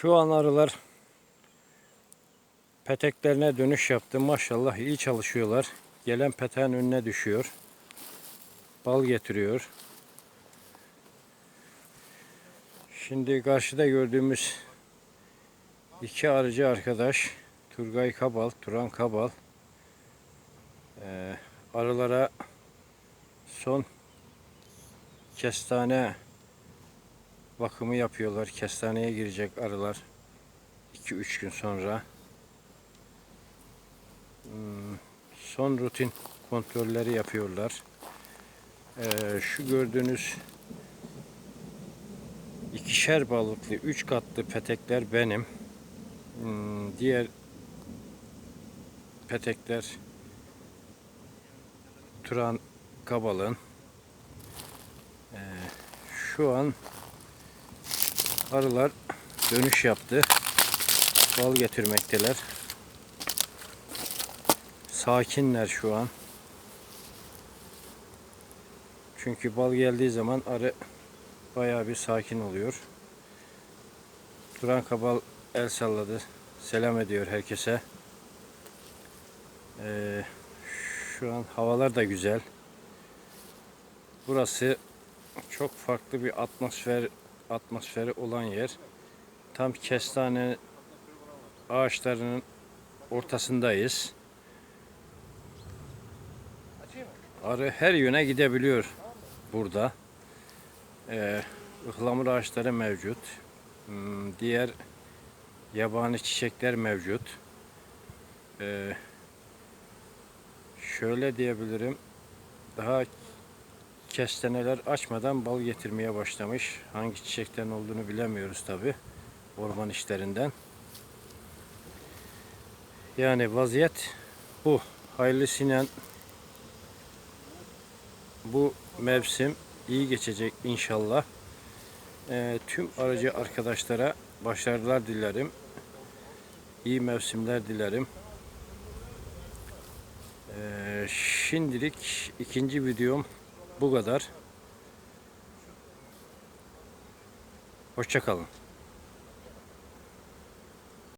Şu an arılar peteklerine dönüş yaptı. Maşallah iyi çalışıyorlar. Gelen peteğin önüne düşüyor. Bal getiriyor. Şimdi karşıda gördüğümüz iki arıcı arkadaş Turgay Kabal, Turan Kabal eee, arılara son kestane bakımı yapıyorlar. Kestaneye girecek arılar 2-3 gün sonra. Hmm, Son rutin kontrolleri yapıyorlar. Ee, şu gördüğünüz ikişer balıklı, üç katlı petekler benim. Hmm, Diğer petekler Turan Kabal'ın. Ee, şu an arılar dönüş yaptı. Bal getirmekteler. Sakinler şu an. Çünkü bal geldiği zaman arı bayağı bir sakin oluyor. Duran Kabal el salladı. Selam ediyor herkese. Ee, şu an havalar da güzel. Burası çok farklı bir atmosfer atmosferi olan yer. Tam kestane ağaçlarının ortasındayız. Arı her yöne gidebiliyor burada. Ee, ıhlamur ağaçları mevcut. Hmm, Diğer yabani çiçekler mevcut. Ee, şöyle diyebilirim. Daha kestaneler açmadan bal getirmeye başlamış. Hangi çiçekten olduğunu bilemiyoruz tabi. Orman işlerinden. Yani vaziyet bu. Hayırlısıyla bu mevsim iyi geçecek inşallah. Ee, tüm aracı arkadaşlara başarılar dilerim. İyi mevsimler dilerim. Ee, şimdilik ikinci videom bu kadar. Hoşçakalın.